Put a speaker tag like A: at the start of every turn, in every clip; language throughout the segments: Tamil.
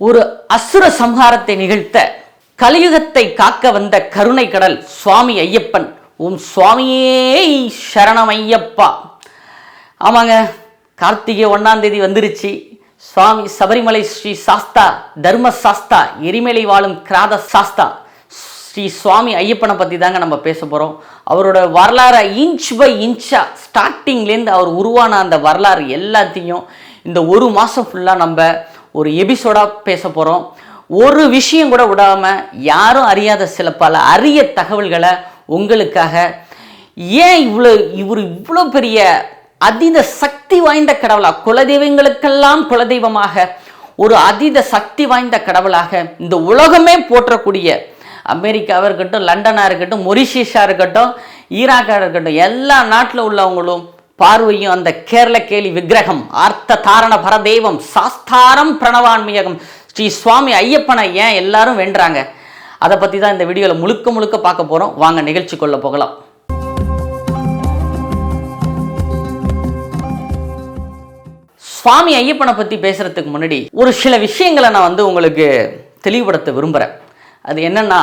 A: ஒரு அசுர சம்ஹாரத்தை நிகழ்த்த கலியுகத்தை காக்க வந்த கருணை கடல் சுவாமி ஐயப்பன். உம் சுவாமியே சரணம் ஐயப்பா ஆமாங்க கார்த்திகை ஒன்றாம் தேதி வந்துருச்சு. சுவாமி சபரிமலை ஸ்ரீ சாஸ்தா தர்ம சாஸ்தா எரிமலை வாழும் கிராத சாஸ்தா. ஸ்ரீ சுவாமி ஐயப்பனை பற்றி தாங்க நம்ம பேச போகிறோம் அவரோட வரலாறை இன்ச் பை இன்ச்சாக ஸ்டார்டிங்லேருந்து அவர் உருவான அந்த வரலாறு எல்லாத்தையும் இந்த ஒரு மாதம் ஃபுல்லாக நம்ம ஒரு எபிசோடாக பேச போகிறோம் ஒரு விஷயம் கூட விடாமல் யாரும் அறியாத சில பல அரிய தகவல்களை உங்களுக்காக ஏன் இவ்வளோ இவர் இவ்வளோ பெரிய அதீத சக்தி வாய்ந்த கடவுளா? குலதெய்வங்களுக்கெல்லாம் குலதெய்வமாக ஒரு அதீத சக்தி வாய்ந்த கடவுளாக இந்த உலகமே போற்றக்கூடிய அமெரிக்காவாக இருக்கட்டும் லண்டனாக இருக்கட்டும் மொரிஷியஸாக இருக்கட்டும் ஈராக்காக இருக்கட்டும் எல்லா நாட்டில் உள்ளவங்களும் பார்வையும் அந்த கேரள கேலி விக்கிரகம் ஆர்த்த தாரண பரதெய்வம் சாஸ்தாரம் பிரணவான்மியகம். ஸ்ரீ சுவாமி ஐயப்பனை ஏன் எல்லாரும் வென்றாங்க? அதை பற்றி தான் இந்த வீடியோவில் முழுக்க முழுக்க பார்க்க போகிறோம் வாங்க நிகழ்ச்சிக்குள்ள போகலாம். சுவாமி ஐயப்பனை பற்றி பேசுகிறதுக்கு முன்னாடி ஒரு சில விஷயங்களை நான் வந்து உங்களுக்கு தெளிவுபடுத்த விரும்புகிறேன் அது என்னென்னா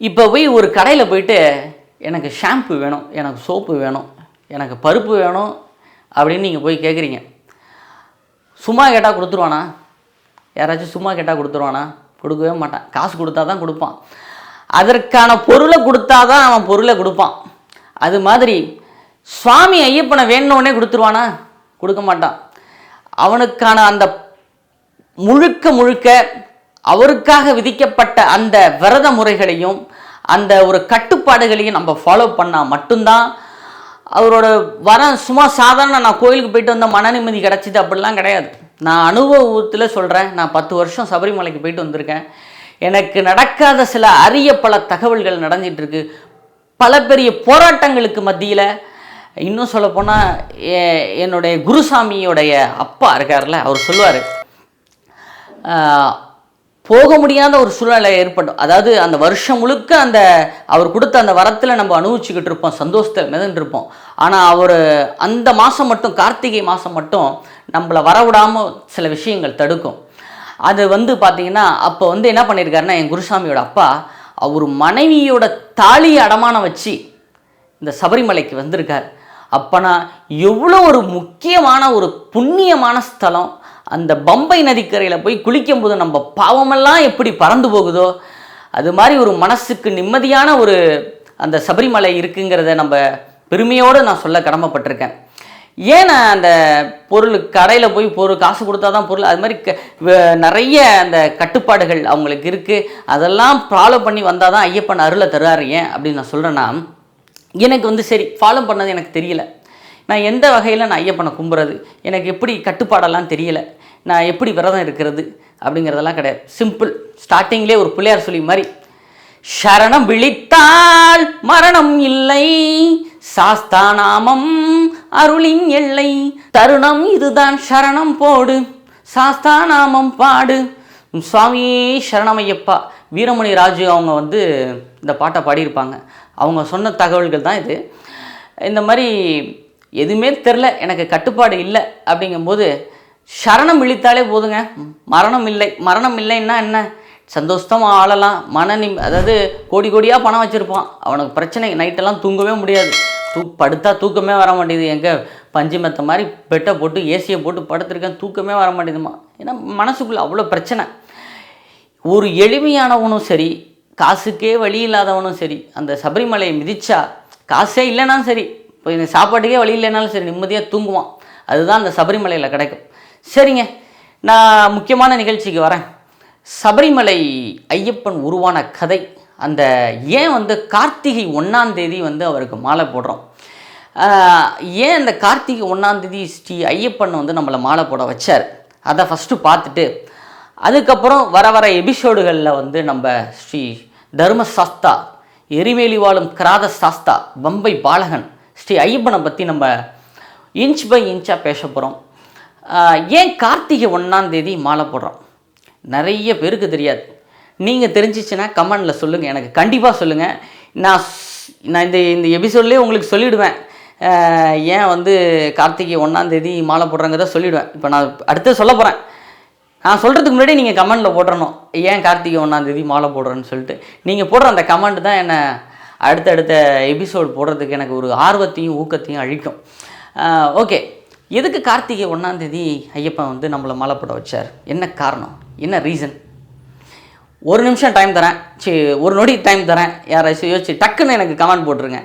A: இப்போ போய் ஒரு கடையில் போயிட்டு எனக்கு ஷாம்பு வேணும் எனக்கு சோப்பு வேணும். எனக்கு பருப்பு வேணும் அப்படின்னு நீங்கள் போய் கேட்குறீங்க சும்மா கேட்டால் கொடுத்துருவானா? யாராச்சும் சும்மா கேட்டால் கொடுத்துருவானா? கொடுக்கவே மாட்டான். காசு கொடுத்தா தான் கொடுப்பான். அதற்கான பொருளை கொடுத்தா தான் அவன் பொருளை கொடுப்பான். அது மாதிரி சுவாமி ஐயப்பனை வேணுனே கொடுத்துருவானா? கொடுக்க மாட்டான். அவனுக்கான அந்த முழுக்க முழுக்க அவருக்காக விதிக்கப்பட்ட அந்த விரத முறைகளையும் அந்த ஒரு கட்டுப்பாடுகளையும் நம்ம ஃபாலோ பண்ணால் மட்டும்தான் அவரோட வர சும்மா சாதாரண நான் கோயிலுக்கு போயிட்டு வந்த மன நிம்மதி கிடச்சிது அப்படிலாம் கிடையாது. நான் அனுபவத்தில் சொல்கிறேன் நான் பத்து வருஷம் சபரிமலைக்கு போயிட்டு வந்திருக்கேன். எனக்கு நடக்காத சில அரிய பல தகவல்கள் நடந்துகிட்ருக்கு பல பெரிய போராட்டங்களுக்கு மத்தியில் இன்னும் சொல்லப்போனால் என்னுடைய குருசாமியோடைய அப்பா இருக்கார்ல அவர் சொல்லுவார் போக முடியாத ஒரு சூழ்நிலை ஏற்படும். அதாவது அந்த வருஷம் முழுக்க அந்த அவர் கொடுத்த அந்த வரத்தில் நம்ம அனுபவிச்சுக்கிட்டு இருப்போம் சந்தோஷத்தில் மிதந்துட்டு இருப்போம். ஆனால் அவர் அந்த மாதம் மட்டும் கார்த்திகை மாதம் மட்டும் நம்மளை வரவிடாமல் சில விஷயங்கள் தடுக்கும். அது வந்து பார்த்தீங்கன்னா அப்போ வந்து என்ன பண்ணியிருக்காருன்னா என் குருசாமியோட அப்பா அவர் மனைவியோட தாலியை அடமானம் வச்சு இந்த சபரிமலைக்கு வந்திருக்கார். அப்போனா எவ்வளோ ஒரு முக்கியமான ஒரு புண்ணியமான ஸ்தலம் அந்த பம்பை நதிக்கரையில் போய் குளிக்கும்போது நம்ம பாவமெல்லாம் எப்படி பறந்து போகுதோ அது மாதிரி ஒரு மனசுக்கு நிம்மதியான ஒரு அந்த சபரிமலை இருக்குங்கிறத நம்ம பெருமையோடு நான் சொல்ல கடமைப்பட்டிருக்கேன். ஏன் நான் அந்த பொருள் கடையில் போய் பொருள் காசு கொடுத்தா தான் பொருள் அது மாதிரி க- வ- நிறைய அந்த கட்டுப்பாடுகள் அவங்களுக்கு இருக்குது அதெல்லாம் ஃபாலோ பண்ணி வந்தால் தான் ஐயப்பன் அருளை தருவார் ஏன் அப்படின்னு நான் சொல்கிறேன்னா எனக்கு வந்து சரி ஃபாலோ பண்ணது எனக்கு தெரியல. நான் எந்த வகையில் நான் ஐயப்பனை கும்புறது? எனக்கு எப்படி கட்டுப்பாடெல்லாம் தெரியல. நான் எப்படி விரதம் இருக்கிறது? அப்படிங்கிறதெல்லாம் கிடையாது. சிம்பிள் ஸ்டார்டிங்லேயே ஒரு பிள்ளையார் சொல்லி மாதிரி சரணம் விழித்தால் மரணம் இல்லை. சாஸ்தானாமம் அருளின் எல்லை. தருணம் இதுதான். சரணம் போடு. சாஸ்தானாமம் பாடு. சுவாமி சரணமையப்பா. வீரமணி ராஜு அவங்க வந்து இந்த பாட்டை பாடியிருப்பாங்க. அவங்க சொன்ன தகவல்கள் தான் இது. இந்த மாதிரி எதுவுமே தெரில எனக்கு கட்டுப்பாடு இல்லை அப்படிங்கும்போது சரணம் இழித்தாலே போதுங்க. மரணம் இல்லை மரணம் இல்லைன்னா என்ன? சந்தோஷமாக ஆளலாம் மன நிம் அதாவது கோடி கோடியாக பணம் வச்சுருப்பான். அவனுக்கு பிரச்சனை நைட்டெல்லாம் தூங்கவே முடியாது. தூ படுத்தா தூக்கமே வர மாட்டேங்குது. எங்கே பஞ்சு மெத்த மாதிரி பெட்டை போட்டு ஏசியை போட்டு படுத்திருக்கேன் தூக்கமே வர மாட்டேங்குதுமா? ஏன்னா மனசுக்குள்ளே அவ்வளோ பிரச்சனை. ஒரு எளிமையானவனும் சரி காசுக்கே வழி இல்லாதவனும் சரி அந்த சபரிமலையை மிதிச்சா காசே இல்லைனா சரி இப்போ இந்த சாப்பாட்டுக்கே வழி இல்லைனாலும் சரி நிம்மதியாக தூங்குவான். அதுதான் அந்த சபரிமலையில் கிடைக்கும். சரிங்க நான் முக்கியமான நிகழ்ச்சிக்கு வரேன். சபரிமலை ஐயப்பன் உருவான கதை. அந்த ஏன் வந்து கார்த்திகை ஒன்றாம் தேதி வந்து அவருக்கு மாலை போடுறோம்? ஏன் அந்த கார்த்திகை ஒன்றாந்தேதி ஸ்ரீ ஐயப்பன் வந்து நம்மளை மாலை போட வச்சார்? அதை ஃபஸ்ட்டு பார்த்துட்டு அதுக்கப்புறம் வர வர எபிசோடுகளில் வந்து நம்ம ஸ்ரீ தர்ம சாஸ்தா எரிமேலி வாழும் கிராத சாஸ்தா பம்பை பாலகன் ஸ்ரீ ஐயப்பனை பற்றி நம்ம இன்ச் பை இன்ச்சாக பேச போகிறோம் ஏன் கார்த்திகை ஒன்றாம் தேதி மாலை போடுறோம்? நிறைய பேருக்கு தெரியாது. நீங்கள் தெரிஞ்சிச்சுன்னா கமெண்டில் சொல்லுங்கள் எனக்கு கண்டிப்பாக சொல்லுங்கள் நான் நான் இந்த இந்த எபிசோட்லேயே உங்களுக்கு சொல்லிவிடுவேன் ஏன் வந்து கார்த்திகை ஒன்றாம் தேதி மாலை போடுறாங்கிறத சொல்லிவிடுவேன் இப்போ நான் அடுத்து சொல்ல போகிறேன் நான் சொல்கிறதுக்கு முன்னாடி நீங்கள் கமெண்டில் போட்டுறணும். ஏன் கார்த்திகை ஒன்றாந்தேதி மாலை போடுறேன்னு சொல்லிட்டு. நீங்கள் போடுற அந்த கமெண்ட் தான் என்னை அடுத்தடுத்த எபிசோட் போடுறதுக்கு எனக்கு ஒரு ஆர்வத்தையும் ஊக்கத்தையும் அழிக்கும் ஓகே எதுக்கு கார்த்திகை ஒன்றாந்தேதி ஐயப்பன் வந்து நம்மளை மலைப்பட போட வச்சார்? என்ன காரணம்? என்ன ரீசன் ஒரு நிமிஷம் டைம் தரேன். சரி ஒரு நொடி டைம் தரேன். யாராச்சும் யோசிச்சு டக்குன்னு எனக்கு கமெண்ட் போட்டுருங்க.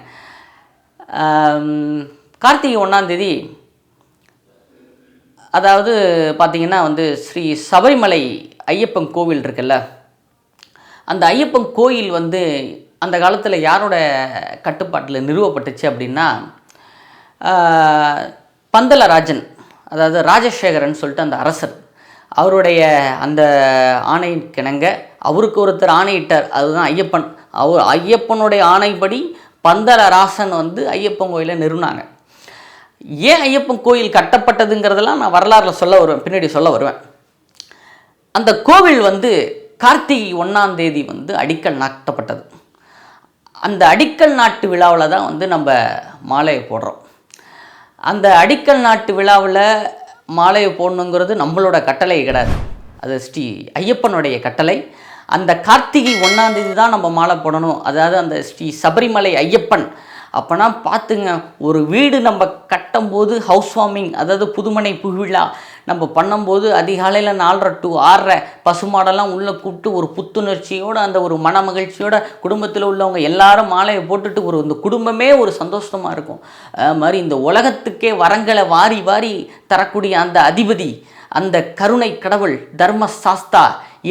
A: கார்த்திகை ஒன்றாந்தேதி அதாவது பார்த்தீங்கன்னா வந்து ஸ்ரீ சபரிமலை ஐயப்பன் கோவில் இருக்குல்ல அந்த ஐயப்பன் கோயில் வந்து அந்த காலத்தில் யாரோட கட்டுப்பாட்டில் நிறுவப்பட்டுச்சு அப்படின்னா பந்தலராஜன் அதாவது ராஜசேகரன் சொல்லிட்டு அந்த அரசர். அவருடைய அந்த ஆணைக்கிணங்க அவருக்கு ஒருத்தர் ஆணையிட்டார். அதுதான் ஐயப்பன். அவர் ஐயப்பனுடைய ஆணைப்படி பந்தலராசன் வந்து ஐயப்பன் கோயிலை நிறுவினாங்க. ஏன் ஐயப்பன் கோயில் கட்டப்பட்டதுங்கிறதெல்லாம் நான் வரலாறுல சொல்ல வருவேன். பின்னாடி சொல்ல வருவேன். அந்த கோவில் வந்து கார்த்திகை ஒன்றாம் தேதி வந்து அடிக்கல் நாட்டப்பட்டது. அந்த அடிக்கல் நாட்டு விழாவில் தான் வந்து நம்ம மாலையை போடுறோம். அந்த அடிக்கல் நாட்டு விழாவில் மாலையை போடணுங்கிறது நம்மளோட கட்டளை கிடையாது. அது ஸ்ரீ ஐயப்பனுடைய கட்டளை. அந்த கார்த்திகை ஒன்றாந்தேதி தான் நம்ம மாலை போடணும். அதாவது அந்த ஸ்ரீ சபரிமலை ஐயப்பன். அப்போனா பார்த்துங்க ஒரு வீடு நம்ம கட்டும்போது ஹவுஸ் வார்மிங் அதாவது புதுமனை புவிழா நம்ம பண்ணும்போது அதிகாலையில் நாலரை டு ஆறரை பசுமாடெல்லாம் உள்ளே கூப்பிட்டு ஒரு புத்துணர்ச்சியோடு அந்த ஒரு மன மகிழ்ச்சியோட குடும்பத்தில் உள்ளவங்க எல்லாரும் மாலையை போட்டுட்டு ஒரு இந்த குடும்பமே ஒரு சந்தோஷமாக இருக்கும். அது மாதிரி இந்த உலகத்துக்கே வரங்களை வாரி வாரி தரக்கூடிய அந்த அதிபதி அந்த கருணை கடவுள் தர்ம சாஸ்தா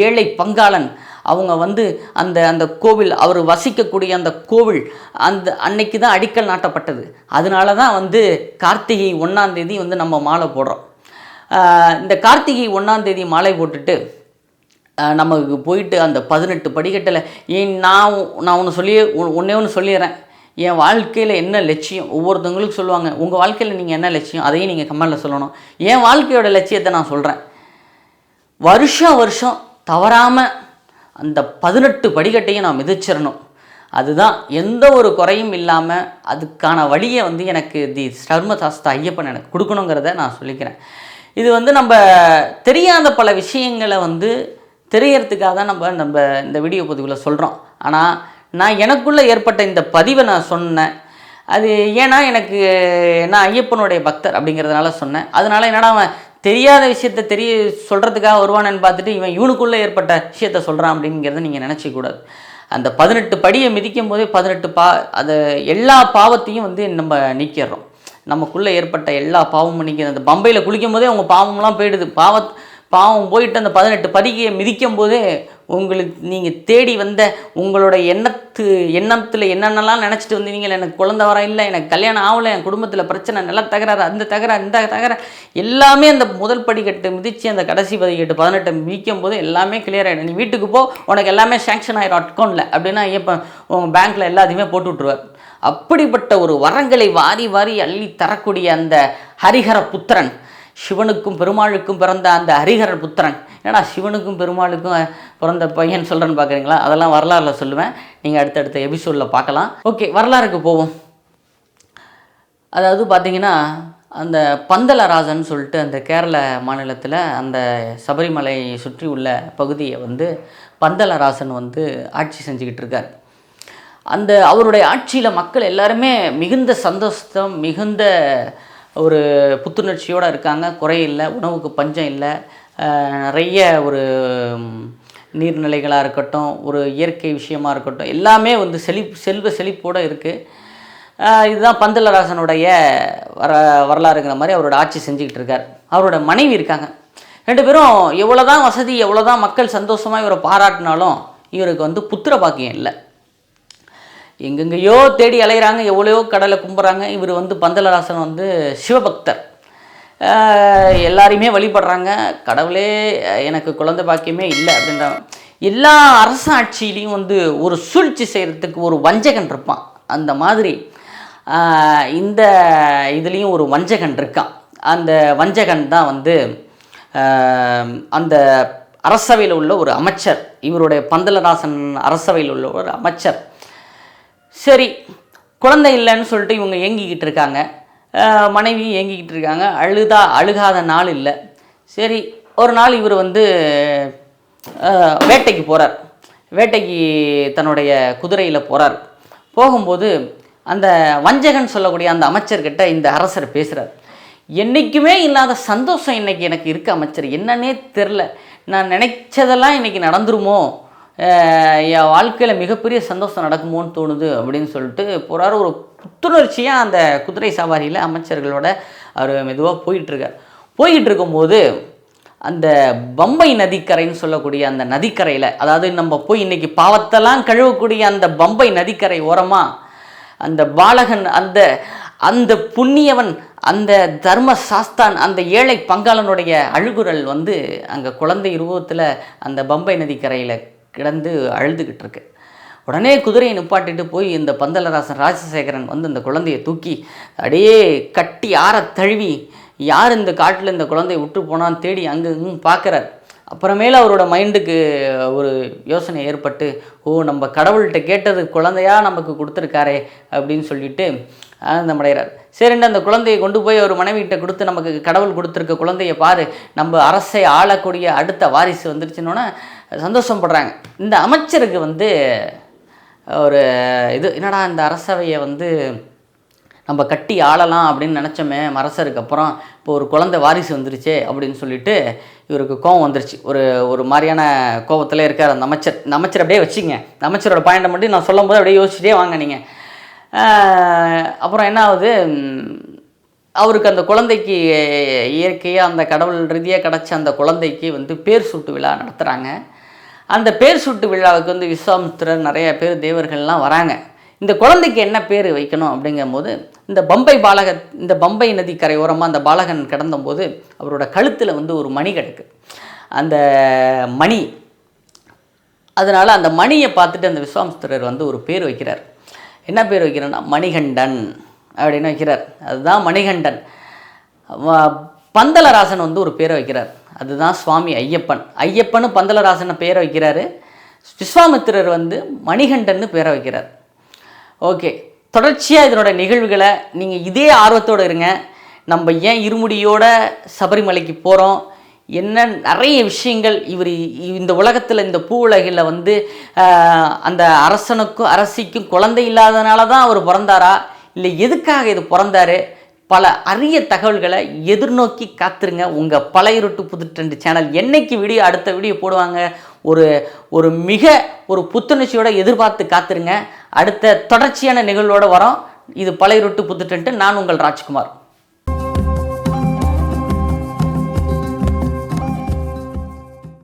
A: ஏழை பங்காளன் அவங்க வந்து அந்த அந்த கோவில் அவர் வசிக்கக்கூடிய அந்த கோவில் அந்த அன்னைக்கு தான் அடிக்கல் நாட்டப்பட்டது. அதனால தான் வந்து கார்த்திகை ஒன்றாந்தேதி வந்து நம்ம மாலை போடுறோம். இந்த கார்த்திகை ஒன்றாம் தேதி மாலை போட்டுட்டு நமக்கு போயிட்டு அந்த பதினெட்டு படிக்கட்டில் ஏன் நான் நான் ஒன்று சொல்லி ஒன்றே ஒன்று சொல்லிடுறேன் என் வாழ்க்கையில் என்ன லட்சியம்? ஒவ்வொருத்தவங்களுக்கு சொல்லுவாங்க உங்கள் வாழ்க்கையில் நீங்கள் என்ன லட்சியம்? அதையும் நீங்கள் கமெண்டில் சொல்லணும். என் வாழ்க்கையோட லட்சியத்தை நான் சொல்கிறேன் வருஷம் வருஷம் தவறாமல் அந்த பதினெட்டு படிக்கட்டையும் நான் மிதிச்சிடணும் அதுதான் எந்த ஒரு குறையும் இல்லாமல் அதுக்கான வழியை வந்து எனக்கு தி சர்மதாஸ்தா ஐயப்பன் எனக்கு கொடுக்கணுங்கிறத நான் சொல்லிக்கிறேன். இது வந்து நம்ம தெரியாத பல விஷயங்களை வந்து தெரியறதுக்காக தான் நம்ம நம்ம இந்த வீடியோ பதிவில் சொல்கிறோம் ஆனால் நான் எனக்குள்ளே ஏற்பட்ட இந்த பதிவை நான் சொன்னேன். அது ஏன்னா எனக்கு நான் ஐயப்பனுடைய பக்தர் அப்படிங்கிறதுனால சொன்னேன். அதனால் என்னடா அவன் தெரியாத விஷயத்த தெரிய சொல்கிறதுக்காக வருவானேன்னு பார்த்துட்டு இவன் இவனுக்குள்ளே ஏற்பட்ட விஷயத்த சொல்கிறான் அப்படிங்கிறத நீங்கள் நினச்சிக்கூடாது அந்த பதினெட்டு படியை மிதிக்கும் போதே பதினெட்டு பா அது எல்லா பாவத்தையும் வந்து நம்ம நீக்கிடுறோம். நமக்குள்ளே ஏற்பட்ட எல்லா பாவமும் நீக்கிது அந்த பம்பையில் குளிக்கும் போதே உங்கள் பாவம்லாம் போயிடுது. பாவ பாவம் போயிட்டு அந்த பதினெட்டு படிக்கையை மிதிக்கும் போதே உங்களுக்கு நீங்கள் தேடி வந்த உங்களோட எண்ணத்து எண்ணத்தில் என்னென்னலாம் நினச்சிட்டு வந்தீங்களா எனக்கு குழந்த வர இல்லை எனக்கு கல்யாணம் ஆகலை என் குடும்பத்தில் பிரச்சனை நல்லா தகராறு அந்த தகராறு இந்த தகராறு. எல்லாமே அந்த முதல் படிக்கட்டு மிதித்து அந்த கடைசி படிக்கட்டு பதினெட்டை மிதிக்கும் போது எல்லாமே கிளியர் ஆகிடும் நீ வீட்டுக்கு போ உனக்கு எல்லாமே சேங்ஷன் ஆகிடும் அக்கௌண்ட்டில் அப்படின்னா இப்போ உங்கள் பேங்க்கில் எல்லாத்தையுமே போட்டு விட்ருவார் அப்படிப்பட்ட ஒரு வரங்களை வாரி வாரி அள்ளி தரக்கூடிய அந்த ஹரிஹர புத்திரன் சிவனுக்கும் பெருமாளுக்கும் பிறந்த அந்த ஹரிஹர புத்திரன். ஏன்னா சிவனுக்கும் பெருமாளுக்கும் பிறந்த பையன் சொல்கிறேன்னு பார்க்குறீங்களா அதெல்லாம் வரலாறுல சொல்லுவேன். நீங்கள் அடுத்தடுத்த எபிசோடில் பார்க்கலாம். ஓகே வரலாறுக்கு போவோம். அதாவது பார்த்தீங்கன்னா அந்த பந்தலராஜன் சொல்லிட்டு அந்த கேரள மாநிலத்தில் அந்த சபரிமலை சுற்றி உள்ள பகுதியை வந்து பந்தலராசன் வந்து ஆட்சி செஞ்சுக்கிட்டு இருக்கார். அந்த அவருடைய ஆட்சியில் மக்கள் எல்லாருமே மிகுந்த சந்தோஷம் மிகுந்த ஒரு புத்துணர்ச்சியோடு இருக்காங்க. குறையில்லை உணவுக்கு பஞ்சம் இல்லை. நிறைய ஒரு நீர்நிலைகளாக இருக்கட்டும் ஒரு இயற்கை விஷயமாக இருக்கட்டும் எல்லாமே வந்து செழிப்பு செல்வ செழிப்போடு இருக்குது இதுதான் பந்தலராசனுடைய வர வரலாறுங்கிற மாதிரி அவரோட ஆட்சி செஞ்சுக்கிட்டு இருக்கார். அவரோட மனைவி இருக்காங்க. ரெண்டு பேரும் எவ்வளோதான் வசதி எவ்வளோதான் மக்கள் சந்தோஷமாக இவரை பாராட்டினாலும் இவருக்கு வந்து புத்திர பாக்கியம் இல்லை. எங்கெங்கேயோ தேடி அலைகிறாங்க எவ்வளையோ கடலை கும்புறாங்க. இவர் வந்து பந்தலராசன் வந்து சிவபக்தர். எல்லாரையுமே வழிபடுறாங்க. கடவுளே எனக்கு குழந்தை பாக்கியமே இல்லை அப்படின்ற எல்லா அரசாட்சியிலையும் வந்து ஒரு சூழ்ச்சி செய்கிறதுக்கு ஒரு வஞ்சகன் இருப்பான். அந்த மாதிரி இந்த இதுலேயும் ஒரு வஞ்சகன் இருக்கான் அந்த வஞ்சகன் தான் வந்து அந்த அரசவையில் உள்ள ஒரு அமைச்சர். இவருடைய பந்தலராசன் அரசவையில் உள்ள ஒரு அமைச்சர். சரி குழந்தை இல்லைன்னு சொல்லிட்டு இவங்க ஏங்கிக்கிட்டு இருக்காங்க. மனைவியும் ஏங்கிக்கிட்டு இருக்காங்க. அழுதா அழுகாத நாள் இல்லை. சரி ஒரு நாள் இவர் வந்து வேட்டைக்கு போகிறார் வேட்டைக்கு தன்னுடைய குதிரையில் போகிறார் போகும்போது அந்த வஞ்சகன் சொல்லக்கூடிய அந்த அமைச்சர்கிட்ட இந்த அரசர் பேசுகிறார் என்றைக்குமே இல்லாத சந்தோஷம் இன்றைக்கி எனக்கு இருக்குது அமைச்சர். என்னன்னே தெரில நான் நினைச்சதெல்லாம் இன்றைக்கி நடந்துருமோ? என் வாழ்க்கையில் மிகப்பெரிய சந்தோஷம் நடக்குமோன்னு தோணுது அப்படின்னு சொல்லிட்டு போகிறாரு ஒரு புத்துணர்ச்சியாக அந்த குதிரை சவாரியில் அமைச்சர்களோட அவர் மெதுவாக போயிட்டுருக்கார் போய்கிட்டு இருக்கும்போது அந்த பம்பை நதிக்கரைன்னு சொல்லக்கூடிய அந்த நதிக்கரையில் அதாவது நம்ம போய் இன்னைக்கு பாவத்தெல்லாம் கழுவக்கூடிய அந்த பம்பை நதிக்கரை ஓரமாக அந்த பாலகன் அந்த அந்த புண்ணியவன் அந்த தர்ம சாஸ்தான் அந்த ஏழை பங்காளனுடைய அழுகுரல் வந்து அங்கே குழந்தை உருவத்தில் அந்த பம்பை நதிக்கரையில் கிடந்து அழுதுகிட்டு இருக்கு. உடனே குதிரையை நிப்பாட்டிட்டு போய் இந்த பந்தலராசன் ராஜசேகரன் வந்து அந்த குழந்தையை தூக்கி அப்படியே கட்டி ஆற தழுவி யார் இந்த காட்டில் இந்த குழந்தையை விட்டு போனான்னு தேடி அங்கே இங்கும் பார்க்குறார். அப்புறமேல அவரோட மைண்டுக்கு ஒரு யோசனை ஏற்பட்டு ஓ நம்ம கடவுள்கிட்ட கேட்டது குழந்தையா நமக்கு கொடுத்துருக்காரே அப்படின்னு சொல்லிட்டு ஆனந்தமடைகிறார். சரிண்டு அந்த குழந்தையை கொண்டு போய் ஒரு மனைவிகிட்ட கொடுத்து நமக்கு கடவுள் கொடுத்துருக்க குழந்தைய பாரு நம்ம அரசை ஆளக்கூடிய அடுத்த வாரிசு வந்துருச்சுன்னொன்னே சந்தோஷப்படுறாங்க. இந்த அமைச்சருக்கு வந்து ஒரு இது என்னடா இந்த அரசவையை வந்து நம்ம கட்டி ஆளலாம் அப்படின்னு நினச்சோமே அரசருக்கு அப்புறம் இப்போ ஒரு குழந்தை வாரிசு வந்துருச்சே அப்படின்னு சொல்லிட்டு இவருக்கு கோவம் வந்துருச்சு. ஒரு ஒரு மாதிரியான கோபத்தில் இருக்கார் அந்த அமைச்சர். இந்த அமைச்சர் அப்படியே வச்சுங்க இந்த அமைச்சரோட பாயிண்டை மட்டும் நான் சொல்லும் போது அப்படியே யோசிச்சுட்டே வாங்க நீங்கள் அப்புறம் என்ன ஆகுது? அவருக்கு அந்த குழந்தைக்கு இயற்கையாக அந்த கடவுள் ரீதியாக கிடச்ச அந்த குழந்தைக்கு வந்து பேர் சூட்டு விழா நடத்துகிறாங்க அந்த பேர் சூட்டு விழாவுக்கு வந்து விஸ்வாமித்திரர் நிறைய பேர் தேவர்கள்லாம் வராங்க. இந்த குழந்தைக்கு என்ன பேர் வைக்கணும் அப்படிங்கும்போது இந்த பம்பை பாலக இந்த பம்பை நதி கரையோரமாக அந்த பாலகன் கிடந்தபோது அவரோட கழுத்தில் வந்து ஒரு மணி கிடக்கு. அந்த மணி அதனால் அந்த மணியை பார்த்துட்டு அந்த விஸ்வாமித்திரர் வந்து ஒரு பேர் வைக்கிறார். என்ன பேர் வைக்கிறேன்னா மணிகண்டன் அப்படின்னு வைக்கிறார். அதுதான் மணிகண்டன். வ- பந்தலராசன் வந்து ஒரு பேரை வைக்கிறார். அதுதான் சுவாமி ஐயப்பன். ஐயப்பனும் பந்தலராசனை பேரை வைக்கிறாரு. விஸ்வாமித்திரர் வந்து மணிகண்டன்னு பேரை வைக்கிறார். ஓகே. தொடர்ச்சியாக இதனோட நிகழ்வுகளை நீங்கள் இதே ஆர்வத்தோடு இருங்க. நம்ம ஏன் இருமுடியோட சபரிமலைக்கு போகிறோம் என்ன நிறைய விஷயங்கள் இவர் இந்த உலகத்தில் இந்த பூ உலகில் வந்து அந்த அரசனுக்கும் அரசிக்கும் குழந்தை இல்லாதனால தான் அவர் பிறந்தாரா? இல்லை எதுக்காக இது பிறந்தாரு? பல அரிய தகவல்களை எதிர்நோக்கி காத்துருங்க. உங்கள் பழையருட்டு புதுட்டண்டு சேனல் என்னைக்கு வீடியோ அடுத்த வீடியோ போடுவாங்க ஒரு ஒரு மிக ஒரு புத்துணர்ச்சியோட எதிர்பார்த்து காத்துருங்க. அடுத்த தொடர்ச்சியான நிகழ்வோடு வரோம். இது பழையருட்டு புதுட்டன்ட்டு நான் உங்கள் ராஜ்குமார்.